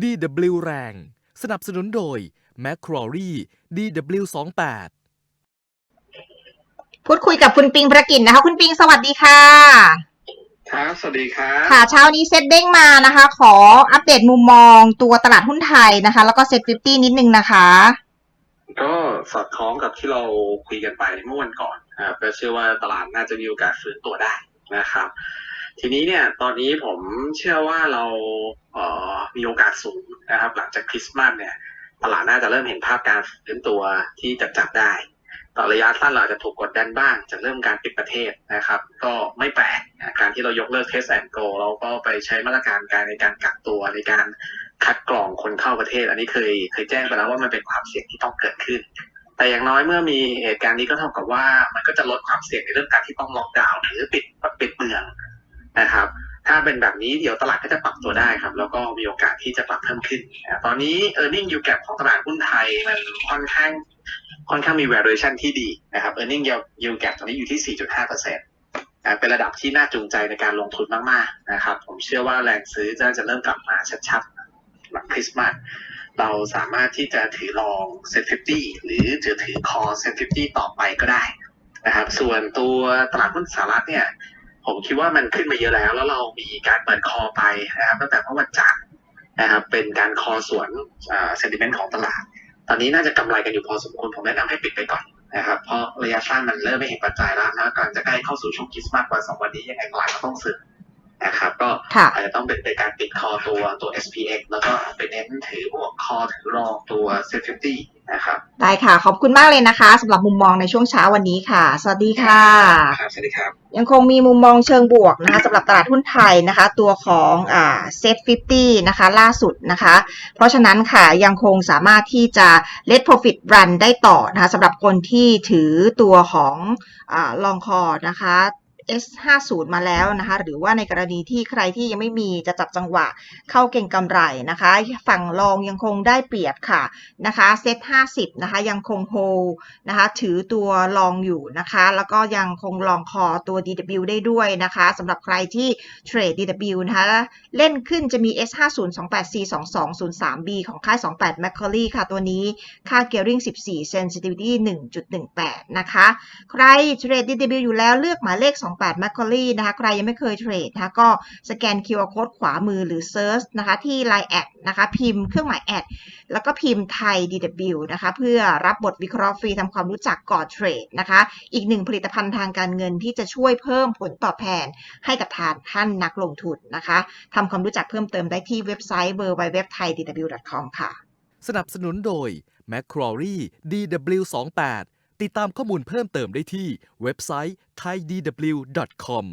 DW แรง สนับสนุนโดย m c q u a r e DW28 พูดคุยกับคุณปิงประกินนะคะ คุณปิงสวัสดีค่ะ ครับสวัสดีครับค่ะเช้านี้เซ็ตเด้งมานะคะ ขออัปเดตมุมมองตัวตลาดหุ้นไทยนะคะ แล้วก็เซ็ต50นิดนึงนะคะ ก็สอดคล้องกับที่เราคุยกันไปเมื่อวันก่อนนะครับก็เชื่อว่าตลาดน่าจะมีโอกาสฟื้นตัวได้นะครับ ทีนี้เนี่ยตอนนี้ผมเชื่อว่าเราเอ่อมีโอกาสสูงนะครับ หลังจากคริสต์มาสเนี่ยตลาดน่าจะเริ่มเห็นภาพการฟื้นตัวที่จะจับได้ ต่อระยะสั้นเราอาจจะถูกกดดันบ้างจากเริ่มการปิดประเทศนะครับ ก็ไม่แปลกนะการที่เรายกเลิกเทสแอนโกเราก็ไปใช้มาตรการการในการกักตัวในการคัดกรองคนเข้าประเทศ อันนี้เคยเคยแจ้งไปแล้วว่ามันเป็นความเสี่ยงที่ต้องเกิดขึ้น แต่อย่างน้อยเมื่อมีเหตุการณ์นี้ก็เท่ากับว่ามันก็จะลดความเสี่ยงในเรื่องการที่ต้องล็อกดาวน์หรือปิดปิดเมือง นะครับ ถ้าเป็นแบบนี้เดี๋ยวตลาดก็จะปรับตัวได้ครับ แล้วก็มีโอกาสที่จะปรับเพิ่มขึ้นนะตอนนี้ e a r n i n g yield gap ของตลาดหุ้นไทยมันค่อนข้างค่อนข้างมี valuation ที่ดีนะครับ e a r n i n g yield gap ตอนนี้อยู่ที่ 4.5เปอร์เซ็นต์เป็นระดับที่น่าจูงใจในการลงทุนมากๆนะครับ ผมเชื่อว่าแรงซื้อจะจะเริ่มกลับมาชัดๆหลังคริสต์มาสเราสามารถที่จะถือลองเซ็น50หรือจะถือคอเซ็น50ต่อไปก็ได้นะครับ ส่วนตัวตลาดหุ้นสหรัฐเนี่ย ผมคิดว่ามันขึ้นมาเยอะแล้ว แล้วเรามีการเปิดคอไปนะครับตั้งแต่เมื่อวันจันทร์นะครับเป็นการคอสวนเซนติเมนต์ของตลาด ตอนนี้น่าจะกำไรกันอยู่พอสมควรผมแนะนำให้ปิดไปก่อนนะครับเพราะระยะสั้นมันเริ่มไม่เห็นปัจจัยแล้วนะกำลังจะใกล้เข้าสู่ช่วงคริสต์มาสวันสองวันนี้ยังไงตลาดก็ต้องซื้อ นะครับ ก็ค่ะอาจจะต้องเป็นเป็นการปิดคอตัวตัว SPX แล้วก็ไปเน้นถือพวกคอถือรองตัว s e t 50นะครับ ได้ค่ะ ขอบคุณมากเลยนะคะสำหรับมุมมองในช่วงเช้าวันนี้ค่ะ สวัสดีค่ะครับสวัสดีครับ ยังคงมีมุมมองเชิงบวกนะคะสำหรับตลาดหุ้นไทยนะคะ ตัวของอ่าเซ็ต50นะคะ ล่าสุดนะคะ เพราะฉะนั้นค่ะยังคงสามารถที่จะ let profit run ได้ต่อนะคะสำหรับคนที่ถือตัวของอ่าลองคอนะคะ S50 มาแล้วนะคะ หรือว่าในกรณีที่ใครที่ยังไม่มีจะจับจังหวะเข้าเก่งกำไรนะคะ ฝั่งลองยังคงได้เปรียบค่ะนะคะเซต50 นะคะ ยังคงโฮนะคะ ถือตัวลองอยู่นะคะ แล้วก็ยังคงลองคอตัว DW ได้ด้วยนะคะสำหรับใครที่เทรด DW นะคะ เล่นขึ้นจะมี S50 28C 2203B ของค่าย 28 Macquarie ค่ะ ตัวนี้ค่า gearing 14 sensitivity 1.18 นะคะ ใครเทรด DW อยู่แล้วเลือกหมายเลข28 Macquarie นะคะใครยังไม่เคยเทรดนะคะก็สแกน QR code ขวามือหรือ search นะคะที่ Line แอดนะคะพิมพ์เครื่องหมายแอดแล้วก็พิมพ์ไทย DW นะคะเพื่อรับบทวิเคราะห์ฟรีทำความรู้จักก่อนเทรดนะคะอีกหนึ่งผลิตภัณฑ์ทางการเงินที่จะช่วยเพิ่มผลตอบแทนให้กับทานท่านนักลงทุนนะคะทำความรู้จักเพิ่มเติมได้ที่เว็บไซต์ www.thaidw.com ค่ะ สนับสนุนโดย m c q u a r e DW28 ติดตามข้อมูลเพิ่มเติมได้ที่เว็บไซต์ thaidw.com